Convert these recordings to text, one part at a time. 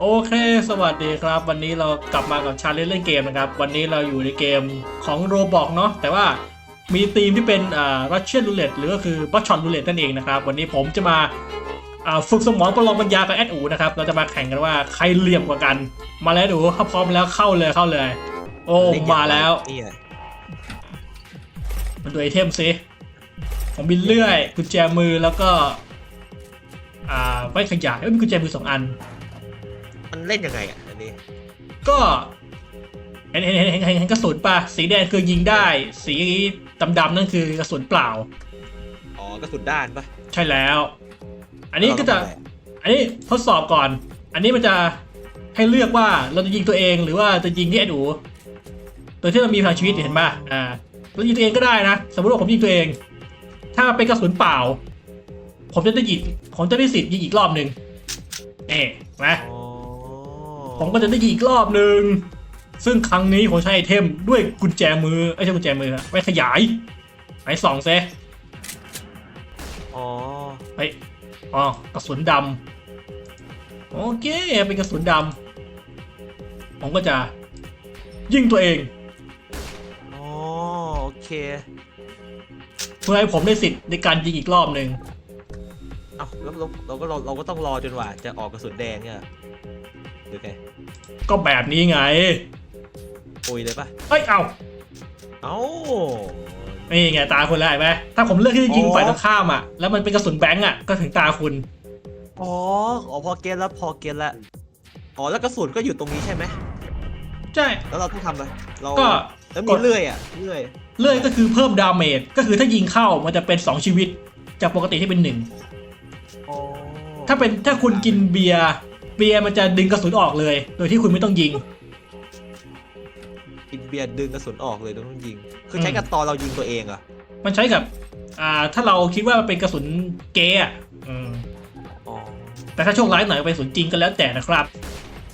โอเค สวัสดีครับ วันนี้เรากลับมากับชาเลนจ์เล่นเกมนะครับ วันนี้เราอยู่ในเกมของโรบอกเนาะ แต่ว่ามีธีมที่เป็นอ่ารัสเชียนรูเล็ตหรือก็คือบัชชอนรูเล็ตนั่นเองนะครับ วันนี้ผมจะมาอ่าฝึกสมองประลองปัญญากับแอดอูนะครับ เราจะมาแข่งกันว่าใครเหลี่ยมกว่ากัน มาแล้วดูถ้าพร้อมแล้วเข้าเลยเข้าเลย โอ้ มาแล้วเนี่ยมันดูไอเทมสิของบินเลื่อยกุญแจมือแล้วก็ อ่าไว้ขยายไม่มีกุญแจมือสองอันมัน เล่นยังไงอะอันนี้ ก็เห็นเห็นเห็นเห็นเห็นเห็นกระสุนป่ะสีแดงคือยิงได้ สีดำดำๆนั่นคือกระสุนเปล่า อ๋อกระสุนด้านปะใช่แล้ว อันนี้ก็จะเราต้องทำอะไรอันนี้ทดสอบก่อน อันนี้มันจะให้เลือกว่าเราจะยิงตัวเองหรือว่าจะยิงที่ไอ้หนูตัวที่เรามีพลังชีวิตเห็นป่ะอ่าเรายิงตัวเองก็ได้นะ สมมติว่าผมยิงตัวเอง ถ้าเป็นกระสุนเปล่า ผมจะได้ยิงผมจะได้สิทธิ์ยิงอีกรอบหนึ่งเอ๊ะไหมอ๋อ ผมก็จะได้ยิงอีกรอบหนึ่งซึ่งครั้งนี้ผมใช้ไอเทมด้วยกุญแจมือไม่ใช่กุญแจมือครับไว้ขยายไหนส่องเซอ๋อไปอ๋อกระสุนดำโอเคเป็นกระสุนดำผมก็จะยิงตัวเองอ๋อโอเคเพื่อให้ผมได้สิทธิ์ในการยิงอีกรอบหนึ่งเอ้าแล้วเราเราก็เราเราก็ต้องรอจนกว่าจะออกกระสุนแดงเนี่ย หรือไงก็แบบนี้ไงปุยเลยปะเอ้ยเอาเอ้านี่ไงตาคุณแล้วเห็นไหมถ้าผมเลือกที่จะยิงอ๋อฝ่ายตรงข้ามอะแล้วมันเป็นกระสุนแบงก์อะก็ถึงตาคุณอ๋ออ๋อพอเก็ตแล้วพอเก็ตแล้วอ๋อแล้วกระสุนก็อยู่ตรงนี้ใช่ไหมใช่แล้วเราต้องทำอะไรเราก็แล้วกมีดเลื่อยอะเลื่อยเลื่อยก็คือเพิ่มดาเมจก็คือถ้ายิงเข้ามันจะเป็น 2 ชีวิต จากปกติที่เป็นหนึ่งอ๋อถ้าเป็นถ้าคุณกินเบียร์ เบียร์มันจะดึงกระสุนออกเลย โดยที่คุณไม่ต้องยิง กินเบียร์ดึงกระสุนออกเลยต้องยิง คือใช้กับตอนเรายิงตัวเองเหรอะมันใช้กับ อ่า ถ้าเราคิดว่ามันเป็นกระสุนเกย์อะอืมอ๋อแต่ถ้าโชคร้ายหน่อยเป็นกระสุนจริงก็แล้วแต่นะครับ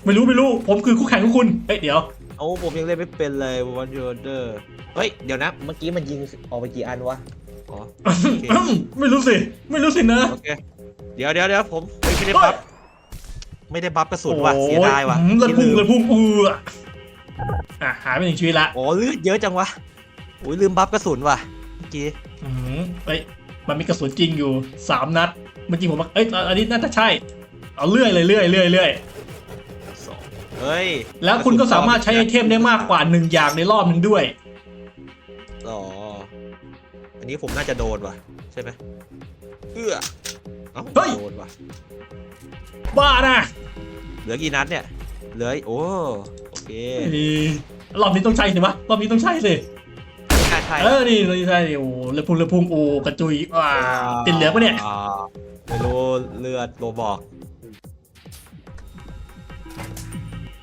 ไม่รู้ไม่รู้ ผมคือคู่แข่งของคุณเอ้ยเดี๋ยวโอ้ผมยังเล่นไม่เป็นเลยวันยูเดอร์เฮ้ย เดี๋ยวนะ เมื่อกี้มันยิงออกไปกี่อันวะ อ๋อ โอเค ไม่รู้สิ ไม่รู้สินะ โอเค เดี๋ยวเดี๋ยวเดี๋ยวผมเฮ้ยไม่ได้บัฟ ไม่ได้บัฟกระสุนว่ะเสียดายว่ะโอ้ยเลือดพุ่งที่เลืลือมดพุ่งเอออะหายไปหนึ่งชีวิตละโอ้เลือดเยอะจังวะอุ้ยลืมบัฟกระสุนว่ะเมื่อกี้อืมเอ้ยมันมีกระสุนจริงอยู่สามนัดเมื่อกี้ผมว่าเอ้ยอันนี้น่าจะใช่ เอาเลื่อยเลยเลื่อยเลื่อยเลื่อยสองเฮ้ยแล้วคุณก็สามารถใช้ไอเทมได้มากกว่าหนึ่งอย่างในรอบหนึ่งด้วยอ๋ออันนี้ผมน่าจะโดนว่ะ ใช่ไหมเอื้อ เอ้าเฮ้ย โดนว่ะบ้านะเหลือกี่นัดเนี่ย เหลือโอ้โอเคเอ้ยรอบนี้ต้องใช่สิวะรอบนี้ต้องใช่สิ ไม่น่าใช่เออ นี่นี่ใช่โอ้เลือดพุ่งเลือดพุ่งโอ้กระจุยว้าติดเหลืองปะเนี่ยาไม่รู้เลือดโรบอก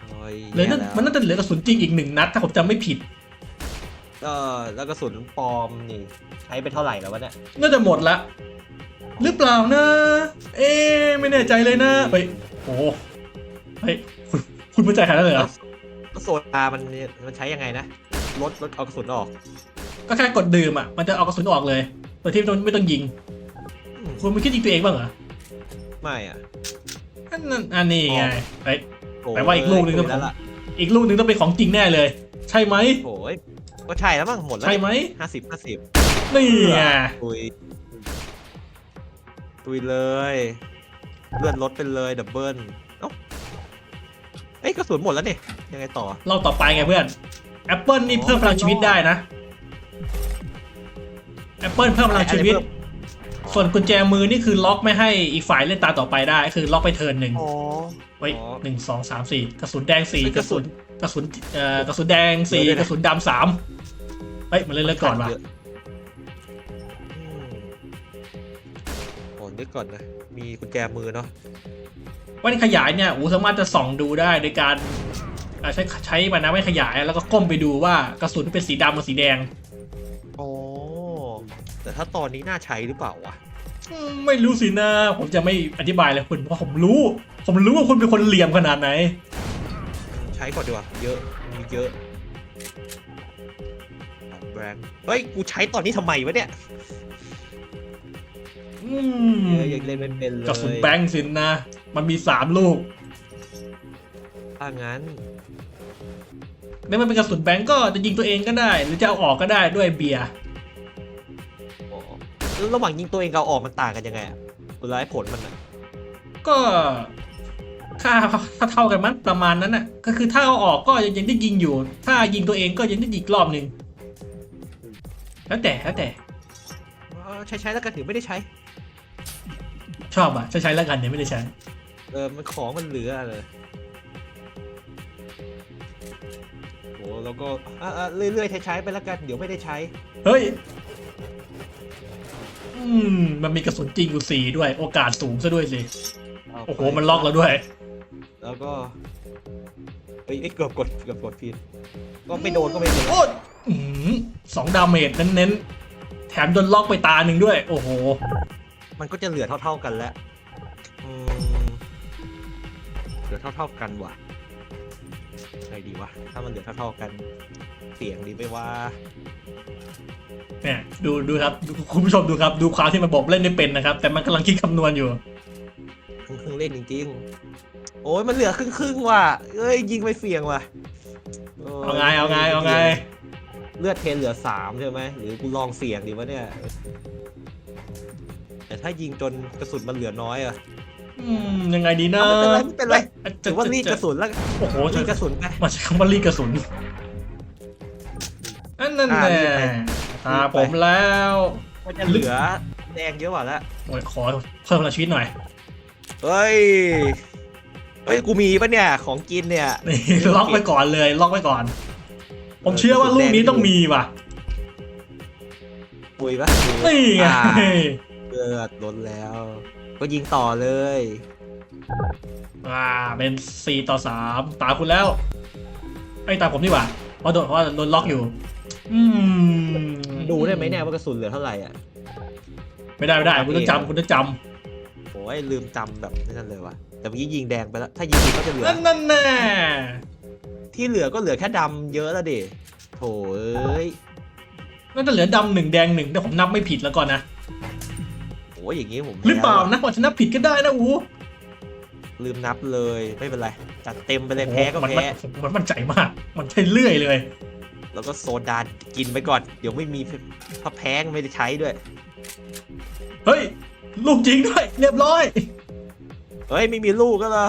โอ้ยเหลือนั่นแย่แล้วมันน่าจะเหลือกระสุนจริงอีกหนึ่งนัด ถ้าผมจำไม่ผิด เออแล้วกระสุนปลอมนี่ ใช้ไปเท่าไหร่แล้ววะเนี่ย น่าจะหมดละ หรือเปล่านะ เอ๊ะไม่แน่ใจเลยนะเฮ้ยโอ้เฮ้ยคุณคุณมั่นใจขนาดนั้นเลยเหรอแล้วโซดามันมันใช้ยังไงนะลดลดเอากระสุนออก ก็แค่กดดื่มอะมันจะเอากระสุนออกเลยโดยที่ไม่ต้องไม่ต้องยิงอืมคุณไม่คิดยิงตัวเองบ้างเหรอไม่อะอันนั้นอันนี้ไงเฮ้ยโอ้ยแปลว่าอีกลูกหนึ่งก็แล้วล่ะอีกลูกหนึ่งต้องเป็นของจริงแน่เลย ใช่ไหมโอ้ยก็ใช่แล้วมั้งหมดแล้วใช่ไหมห้าสิบห้าสิบนี่ไง ตุยตุยเลย เลื่อนลดไปเลยดับเบิลเอ้าเอ้ยกระสุนหมดแล้วนี่ยังไงต่อเราต่อไปไงเพื่อนแอปเปิลนี่เพิ่มพลังชีวิตได้นะแอปเปิลเพิ่มพลังชีวิต ส่วนกุญแจมือนี่คือล็อกไม่ให้อีกฝ่ายเล่นตาต่อไปได้ คือล็อกไปเทิร์นหนึ่งอ๋อ ไว้ยอ๋อหนึ่งสองสามสี่กระสุนแดงสี่เฮ้ยกระสุนกระสุนเอ่อกระสุนแดงสี่เดี๋ยวๆกระสุนดำสามเฮ้ยมาเล่นเล่นก่อนว่ะเย กก่อนนะ มีกุญแจมือเนาะวันขยายเนี่ยอูสามารถจะส่องดูได้โดยการอ่าใช้ใช้มันนะไม่ขยายแล้วก็ก้มไปดูว่ากระสุนเป็นสีดำกับสีแดงอ๋อแต่ถ้าตอนนี้น่าใช้หรือเปล่าวะอืมไม่รู้สินะ ผมจะไม่อธิบายเลยคุณเพราะผมรู้ ผมรู้ว่าคุณเป็นคนเหลี่ยมขนาดไหน ใช้ก่อนดีกว่าเยอะมีเยอะแบรนด์เฮ้ย กูใช้ตอนนี้ทำไมวะเนี่ยอืม เยอะยังเล่นไม่เป็นเลยกระสุนแบงค์สินนะ มันมีสามลูก ถ้างั้นไม่มันเป็นกระสุนแบงก์ก็จะยิงตัวเองก็ได้ หรือจะเอาออกก็ได้ด้วยเบียร์อ๋อแล้วระหว่างยิงตัวเองกับเอาออกมันต่างกันยังไงอะคุณร้ายผลมันอะก็ค่าถ้าเท่ากันมั้งประมาณนั้นน่ะก็คือถ้าเอาออกก็ยังได้ยิงอยู่ ถ้ายิงตัวเองก็ยังได้ยิงอีกรอบหนึ่งแล้วแต่แล้วแต่อ๋อใช้ใช้แล้วกันถือไม่ได้ใช้ ชอบอะใช้ใช้แล้วกันเนี่ยไม่ได้ใช้เออมันของมันเหลือเลยโอ้แล้วก็อะอะเรื่อยๆใช้ใช้ๆไปแล้วกัน เดี๋ยวไม่ได้ใช้ เฮ้ยอืมมันมีกระสุนจริงอยู่สี่ด้วย โอกาสสูงซะด้วยสิเาไปโอ้โหมันล็อกแล้วด้วย แล้วก็เอ้ยเอ้ยเกือบกดเกือบกดผิดก็ไม่โดนก็ไม่เป็นไรโอ้ยอื้อหือสองดาเมจเน้นๆแถมโดนล็อกไปตาหนึ่งด้วย โอ้โห มันก็จะเหลือเท่า ๆกันแล้วอืมเหลือเท่า ๆกันว่ะไงดีวะ ถ้ามันเหลือเท่าๆกัน เสียงดีไหมว่า เนี่ยดูดูครับดูคุณผู้ชมดูครับ ดูความที่มันบอกเล่นไม่เป็นนะครับ แต่มันกำลังคิดคำนวณอยู่ ครึ่งครึ่งๆเล่นจริงๆ โอ้ยมันเหลือครึ่งครึ่งๆว่ะเอ้ยยิงไปเสี่ยงว่ะโยเอาไงเอาไงเอาไงเลือดเทนเหลือสามใช่ไหมหรือกูลองเสี่ยงดีวะเนี่ยแต่ ถ้ายิงจนกระสุนมันเหลือน้อยอะอืมยังไงดีนะเอาไม่เป็นไรไม่เป็นไรจะถือว่ารีดกระสุนแล้วกันโอ้โหรีดกระสุนไป มาใช้คำว่ารีดกระสุนอันนั้นอ่าแน่รีดไป ตาผมแล้วมันจะเหลือแดงเยอะกว่าแล้วโอ้ยขอเพิ่มพลังชีวิตหน่อยเฮ้ยเฮ้ยกูมีปะเนี่ยของกินเนี่ย นี่ล็อกไว้ก่อนเลยล็อกไว้ก่อน ผมเชื่อว่าลูกนี้ต้องมีว่ะ ปุยปะนี่ไงอ่า เลือดล้นแล้ว ก็ยิงต่อเลยอ่าเป็นสี่ต่อสามตาคุณแล้วไอ้ยตาผมนี่หว่าเพราะโดนเพราะว่าโดนล็อกอยู่ อืมดูได้ไหมเนี่ยว่ากระสุนเหลือเท่าไหร่อะไม่ได้ไม่ได้คุณต้องจำคุณต้องจโอ้ยลืมจำแบบนั่นเลยว่ะแต่เมื่อกี้ยิงแดงไปแล้วถ้ายิงอีกก็จะเหลืำอ นั่นนั่นแน่ที่เหลือก็เหลือแค่ดำเยอะแล้วดิโถเอ้ยน่าจะเหลือดำหนึ่งแดงหนึ่งแต่ผมนับไม่ผิดแล้วก่อนนะโอ้ ยอย่างงี้ผมหรือเปล่าแพ้นะว่าจะนับผิดก็ได้นะอูลืมนับเลยไม่เป็นไร จัดเต็มไปเลยแพ้ก็มันแพ้มันมันมั่นใจมาก มันใช่เลื่อยเลย แล้วก็โซดากินไปก่อน เดี๋ยวไม่มีถ้าแพ้ก็ไม่ได้ใช้ด้วย เฮ้ย ลูกจริงด้วย เรียบร้อย เฮ้ย ไม่มีลูกก็เหรอ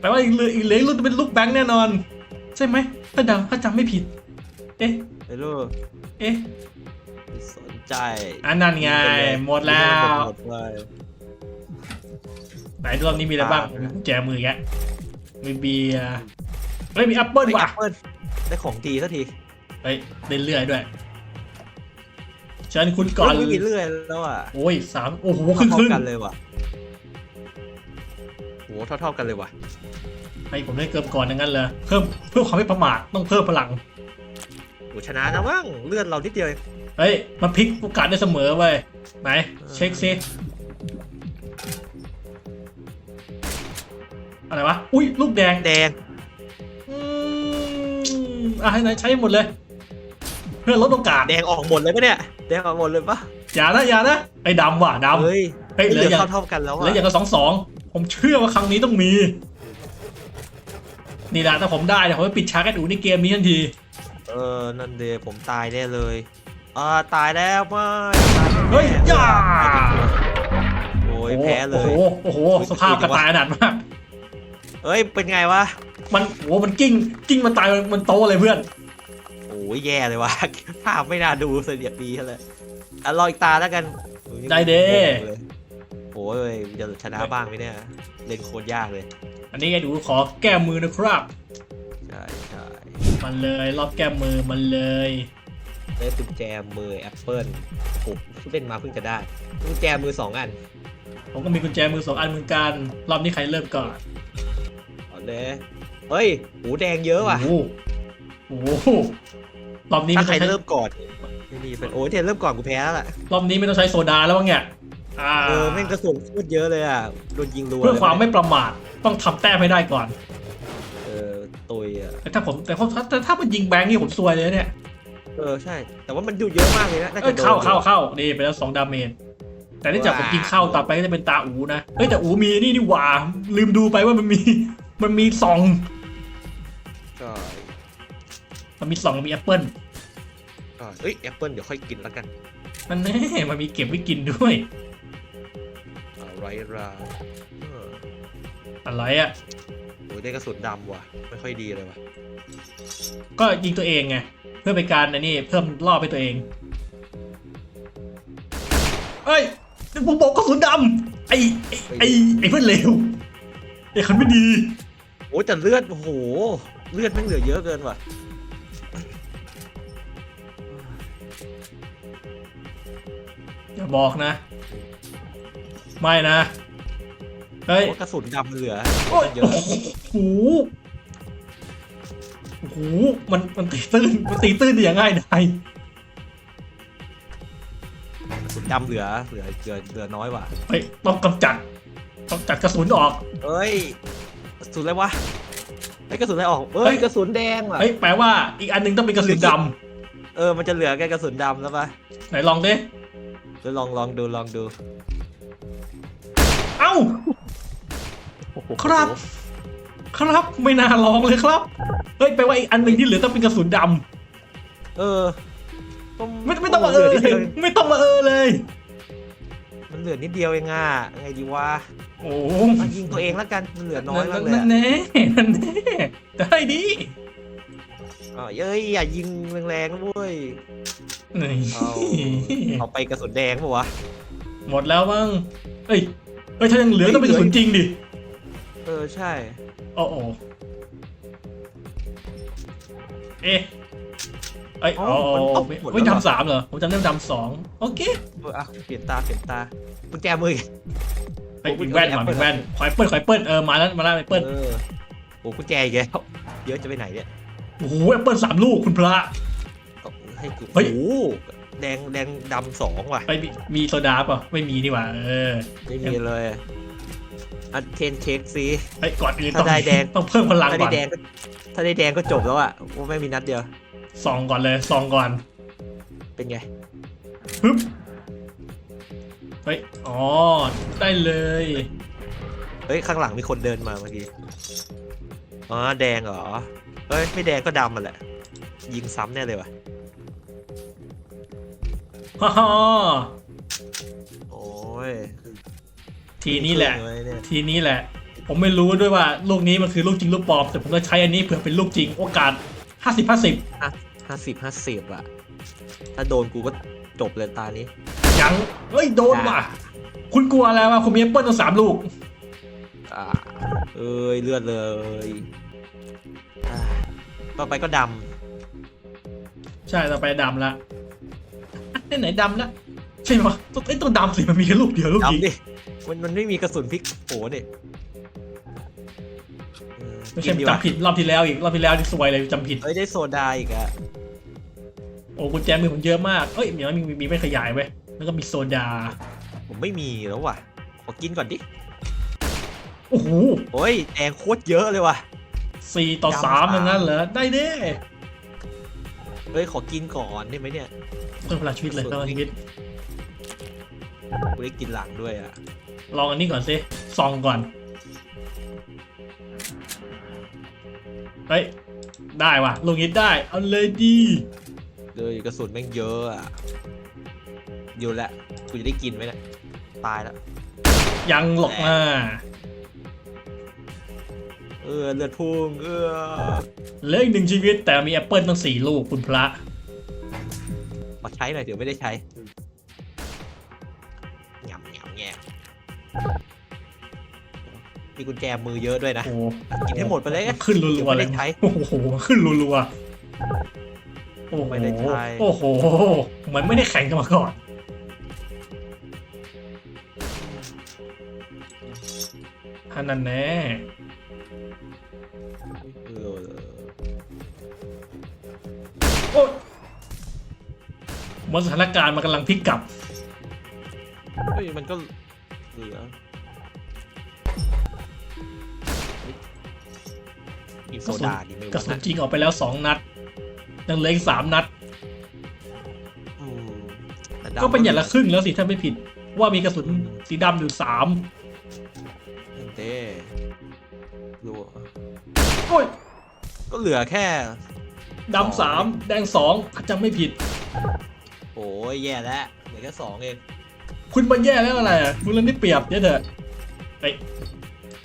แปลว่าอีกเหลืออีกเหลืออีกลูกจะเป็นลูกแบงค์แน่นอน ใช่ไหมถ้าจำถ้าจำไม่ผิด เอ๊ะไม่รู้เอ๊ะไม่สน ใจอันนั้นไงหมดแล้วหมดเลยไหนรอบนี้มีอะไรบ้างกุญแจมือแกะมีเบียร์เฮ้ยมีแอปเปิลไม่ว่ะแอปเปิ้ลได้ของดีสักทีเฮ้ยเล่นเรื่อยด้วยเชิญคุณก่อนไม่มีเลื่อยแล้วอะโอ้ยสามโอ้โหครึ่งคเท่ารึ่งๆกันเลยว่ะโหเท่าๆกันเลยว่ะให้ผมได้เกิมก่อนอย่างนั้นเลยเพิ่มเพื่อความไม่ประมาทต้องเพิ่มพลังโหชนะนะมั้งเลื่อนเรานิดเดียวเอง เฮ้ย มันพลิกโอกาสได้เสมอเว้ย ไหน เช็คซิ อะไรวะ อุ้ยลูกแดง แดง อืมอะให้ไหนใช้หมดเลย เพื่อลดโอกาสแดงออกหมดเลยปะเนี่ย แดงออกหมดเลยปะอย่านะอย่านะไอ้ดำว่ะดำเฮ้ยเฮ้ยเหเหลืลือออย่างเท่าเท่าๆกันแล้วเหลืออะอย่างกับสองสอง ผมเชื่อว่าครั้งนี้ต้องมี นี่แหละถ้าผมได้เนี่ยผมจะปิดฉากกันอูในเกมนี้ทันที เออ นั่นเดผมตายแน่เลย อ่าตายแล้วไม่ตายแน่เฮ้ยย่า โอ้ยแพ้เลย โอ้โหโอ้โหสภาพกระตายขนาดมาก เอ้ยเป็นไงวะ มันโอ้โหมันกิ้งกิ้งมันตายมันโตเลยเพื่อน โอ้ยแย่เลยวะ ภาพไม่น่าดูเสียดีเท่าไหร่อะรออีกตาแล้วกันได้เด้เลยโอ้ยจะชนะบ้างไหมเนี่ยเล่นโคตรยากเลย อันนี้ไงดูขอแก้มือนะครับ ใช่ใช่มันเลยรอบแก้มือมันเลย ได้กุญแจมือแอปเปิลโอ้เล่นมาเพิ่งจะได้ กุญแจมือสองอัน ผมก็มีกุญแจมือสองอันเหมือนกัน รอบนี้ใครเริ่มก่อนเอาเลยเฮ้ย หูแดงเยอะว่ะ โอ้โหโอ้โหรอบนี้ถ้าไม่ใคต้รองใช้เริ่มก่อนนี่นี่เป็นโอ้ยเนี่ยเริ่มก่อนกูแพ้แล้วล่ะ รอบนี้ไม่ต้องใช้โซดาแล้วมั้งเนี่ยอ่าเออแม่งกระสุนโคตรเยอะเลยอะ โดนยิงรัวเพื่อความลยไม่ประมาทต้องทำแต้มให้ได้ก่อน เออตุยอะแต่ถ้าผมแต่ถ้าแต่ถ้ามันยิงแบงค์นี่ผมซวยเลยเนี่ย เออใช่ แต่ว่ามันดูเยอะมากเลยนะน่าเอ้จะยโดนเข้าเข้าเข้านี่ไปแล้วสองดาเมจแต่ถ้าจากผมกินข้าวต่อไปก็จะเป็นตาอูนะเฮ้ยแต่อูมีนี่นี่หว่าลืมดูไปว่ามันมี มันมีซองใช่มันมีซองมีแอปเปิลใช่เอ้ยแอปเปิลเดี๋ยวค่อยกินแล้วกันมันแน่มันมีเก็บไว้กินด้วยอะไรราเอออะไรอะโอ้ยได้กระสุนดำว่ะ ไม่ค่อยดีเลยว่ะ ก็ยิงตัวเองไงเพื่อเป็นการอันนี้เพิ่มรอบให้ตัวเองเอ้ยผมบอกกระสุนดำไอ้ไอ้ไอ้ไอ้เพื่อนเลวไอ้คนไม่ดีโอ้ยแต่เลือดโอ้โหเลือดแม่งเหลือเยอะเกินว่ะอย่าบอกนะ ไม่นะเฮ้ยโอ้กระสุนดำมันเหลือโอ้ยเยโอ้อะโห โอ้โหมันมันตีตื้นมันตีตื้นได้อย่างง่ายดายกระสุนดำเหลือเหลือเหลือเหลือน้อยว่ะเฮ้ยต้องกำจัดต้องจัดกระสุนออก เอ้ยกระสุนอะไรวะไอ้ยกระสุนอะไรออกเอ้เฮ้ยยกระสุนแดงว่ะเฮ้ยแปลว่าอีกอันหนึงต้องเป็นกระสุนดเออมันจะเหลือแค่กระสุนดำแล้วปะำไหนลองดิเดี๋ยวลองลองดูลองดูเอ้า โอ้โหครับ ครับ ไม่น่าลองเลยครับ เฮ้ยแปลว่าอีกอันหนึ่งที่เหลือต้องเป็นกระสุนดเออำไม่ไม่ต้องมาเออหลืเลยนิดดีวไม่ต้องมาเออเลย มันเหลือนิดเดียวเองอะไงดีวะโอ้เอายิงตัวเองแล้วกันมันเหลือน้อยมากเลยนั่อะนแน่นั่นแน่ได้ดิอ๋อเย้ยอย่ายิงแรงๆนะเว้ย นี่เอา เอาไปกระสุนแดงปะวะ หมดแล้วมั้งเอ้ยเฮ้ยถ้ายังเหลือต้องเป็นกระสุนจริงดิ เออใช่ โอ้โอเอ๊ะเอ้ยอ๋ออ๋อมันเอาไม่หมดแล้วไม่เหรอทำสามเหรอ ผมจำได้ว่าทำสองโอเคเอออะเปลี่ยนตาเปลี่ยนตากุญแจมืออีกเฮ้ยโอ้มีแว่นเอาก่อนแอปเปิ้ลมีแว่นคอยเปิ้ลคอยเปิ้ลเออ มาแล้ว มาแล้วไอเปิ้ลเออโอ้กุญแจอีกแล้วเยอะจะไปไหนเนี่ย โอ้โหแอปเปิ้ลสามลูกคุณพระก็ให้กูเฮ้โอ้ยโหแดงแดงดำสองว่ะไปมีมีโซดาเปล่ะ ไม่มีนี่หว่า เออ ไม่มีเลย อันเทนเช็คซิไอ้ยก่อนอื่นถ้าต้องได้แดง ต้องเพิ่มพลังถ้าก่ได้อนแดงก็ถ้าได้แดงก็จบแล้วอะว่าไม่มีนัดเดียว ซองก่อนเลยซองก่อนเป็นไงปึ๊บเฮ้ยอ๋อได้เลยเฮ้ย ข้างหลังมีคนเดินมาเมื่อกี้ อ๋อ แดงเหรอเฮ้ย ไม่แดงก็ดำมันแหละ ยิงซ้ำแน่เลยว่ะ ฮ่าฮ่าโอ้ย ทีนี้แหละครึ่งเยเนี่ยทีนี้แหละ ผมไม่รู้ด้วยว่าลูกนี้มันคือลูกจริงลูกปลอมแต่ผมก็ใช้อันนี้เผื่อเป็นลูกจริงโอกาส50 50ห้าสิบห้าสิบอะถ้าโดนกูก็จบเลยตานี้ยังเฮ้ยโดนว่ะ คุณกลัวอะไรวะคุณมีแอปเปิลตั้งสามลูกอ่าเอ้ยเลือดเลยอ่าต่อไปก็ดใช่ต่อไปดำละไอ้ไหนดำละ ใช่ไหมวะตัวไอ้ตัวดำสิมันมีแค่ลูกเดียวลูำกยิงดำดิมันมันไม่มีกระสุนพลิกโผดิเออไม่ใช่กินดีกว่าจำผิดรอบที่แล้วอีกรอบที่แล้วที่ซวยเลยจำผิด เอ้ยได้โซดาอีกอะโอ้กุญแจมือผมเยอะมากเอ้ยอย่างนั้นมีมีมีไม่ขยายไว้ยแล้วก็มีโซดา ผมไม่มีแล้วว่ะขอกินก่อนดิโอ้โหโอ้ยแดงโคตรเยอะเลยว่ะ สี่ต่อสามอย่างนั้นเหรอ ได้เด้เฮ้ยขอกินก่อนได้ไหมเนี่ย เพิ่มพลังชีวิตเลยเพิ่มพลังชีวิต กูได้กินหลังด้วยอะลองอันนี้ก่อนสิซองก่อน เฮ้ย ได้ว่ะลงฮิตได้ เอาเลยดีเลยกระสุนแม่งเยอะอะอยู่แล้วกูจะได้กินไหมเนี่ยตายแล้วยังหลอกมาเออเลือดพุ่งเออเหลืออีกหนึ่งชีวิตแต่มีแอปเปิลตั้งสี่ลูกคุณพระขอใช้หน่อยเดี๋ยวไม่ได้ใช้ มีกุญแจมือเยอะด้วยนะ โอ้โหกินให้หมดไปเลยขึ้นรัวๆเลยไม่ได้ใช้ โอ้โหขึ้นรัวๆโอ้โหไม่ได้ใช้ โอ้โหเหมือนไม่ได้แข่งกันมาก่อน อันนั้นแน่เออโอ้ยเหมันสถานการณ์มันกำลังพลิกกลับ เฮ้ยมันก็ เหลือมีโซดาดีไหมกระวะสุนจริงออกไปแล้วสองนัดยังเหลืออีกสามนัด อืมแต่ดำก็เป็นอย่างละครึ่งแล้วสิถ้าไม่ผิด ว่ามีกระสุนสีดำอยู่สามนั่นเต้ดูโอ้ยก็เหลือแค่ ดำสามแดงสองถ้าจำไม่ผิด โอ้ยแย่แล้วเหลือแค่สองเอง คุณมันแย่แล้วอะไรอะคุณเล่นได้เปรียบเยอะเถอะเอ้ย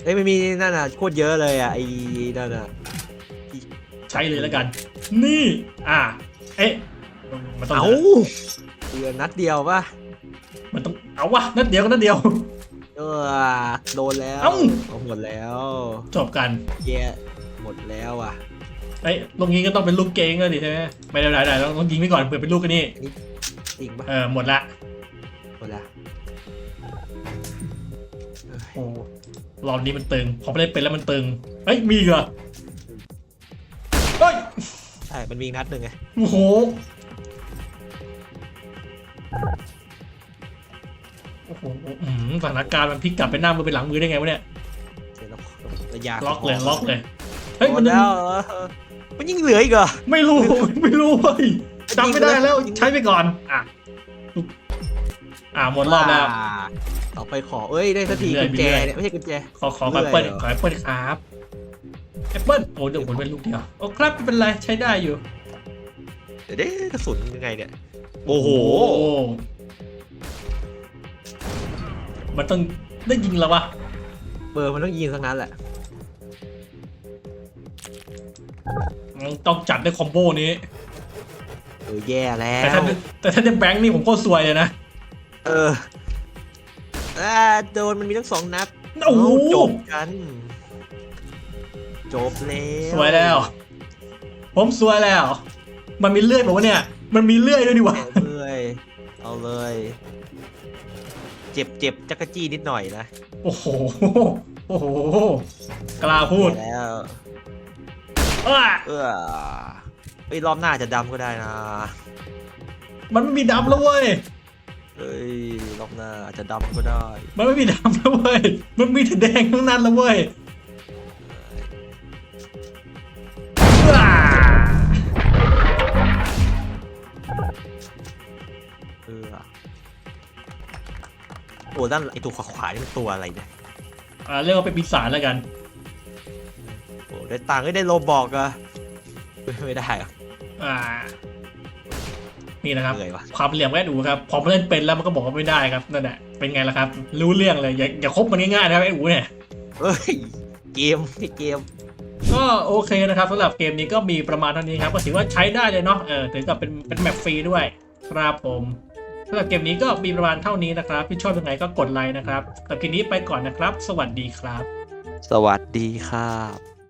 เอ้ยไม่มีนั่นน่ะโคตรเยอะเลยอะไอ้นั่นน่ะใช้เลยแล้วกัน นี่ อ่าเอ๊ะมันต้องเอ้าเหลือนัดเดียวป่ะมันต้องเอาวะนัดเดียวก็นัดเดียวเออโดนแล้วเอ้าเอาหมดแล้ว จบกันแย่หมดแล้วอะเอ้ยลงยิงก็ต้องเป็นลูกเกงเลยดิใช่ไหมไม่ได้ได้ได้ต้องยิงไปก่อนเผื่อเป็นลูกกันนี่จริงป่ะเออหมดละ หมดแล้วโอ้รอบนี้มันตึง พอไม่ได้เป็นแล้วมันตึง เฮ้ย มีอีกเหรอเฮ้ยใช่มันมีอีกนัดหนึ่งไง โอ้โห โอ้โหอืมสถานการณ์มันพลิกกลับไปหน้ามือเป็นหลังมือได้ไงวะเนี่ยเดี๋ยวเราระยะล็อกเลย ล็อกเลย เฮ้ย หมมันดยังแล้วเออมันยิ่งเหลืออีกเหรอ ไม่รู้ ไม่รู้เว้ยจำไม่ได้แล้ว ใช้ไปก่อน อะ อะหมดรอบแล้วาต่อไปขอ เอ้ย ได้สักทีเรื่อยกุญแจเรื่อยเนี่ยไม่ใช่กุญแจ ขอขอแอปเปิลเรื่อยเหรอขอแอปเปิลครับแอปเปิลโอ้เดี๋ยวผมเป็นลูกเดียวโอ้ครับไม่เป็นไรใช้ได้อยู่ เดี๋ยวเด้กระสุนยังไงเนี่ย โอ้โห มันต้องได้ยิงแล้ววะเบอร์มันต้องยิงทั้งนั้นแหละมันต้องจัดด้วยคอมโบนี้เออแย่แล้แต่วถ้าแต่ถ้าได้แบงค์นี่ผมโคตรซวยเลยนะ เอออ่าโดนมันมีทั้งสองนัดโอ้โหจบกัน จบแล้วสวยแล้ว ผมสวยแล้ว มันมีเลื่อยบอกว่าวะเนี่ย มันมีเลื่อยด้วยดิวะเอาเลยเอาเลย เจ็บเจ็บจักรจี้นิดหน่อยนะ โอ้โห โอ้โห กล้าพูดแล้วอ้าเออเฮ้รอบหน้าจะดำก็ได้นะ มันไม่มีดำแล้วเว้ย เฮ้ยรอบหน้าอาจจะดำก็ได้มันไม่มีดำแล้วเว้ย มันมีแต่แดงทั้งนั้นแล้วเว้ยอ้าเออโอ้ด้านไอตัวขวาๆนี่มันตัวอะไรเนี่ยอ่าเรียกว่าเป็นปีศาจแล้วกัน โอ้ได้ตังค์ก็ได้โลบอกอะเฮ้ยไม่ได้อะอ่า นี่นะครับเหนื่อยวะความเหลี่ยมแค่ดูครับพอมาเล่นเป็นแล้วมันก็บอกว่าไม่ได้ครับนั่นแหละเป็นไงล่ะครับ รู้เรื่องเลยอย่าอย่าคบมันง่ายๆนะครับไอ้อูเนี่ยเฮ้ยเกมนี่เกมก็โอเคนะครับสำหรับเกมนี้ก็มีประมาณเท่านี้ครับก็ถือว่าใช้ได้เลยเนาะเออถึงกับเป็นเป็นแมปฟรีด้วยครับผมสำหรับเกมนี้ก็มีประมาณเท่านี้นะครับที่ชอบยังไงก็กดไลค์นะครับแต่ทีนี้ไปก่อนนะครับ สวัสดีครับ สวัสดีครับ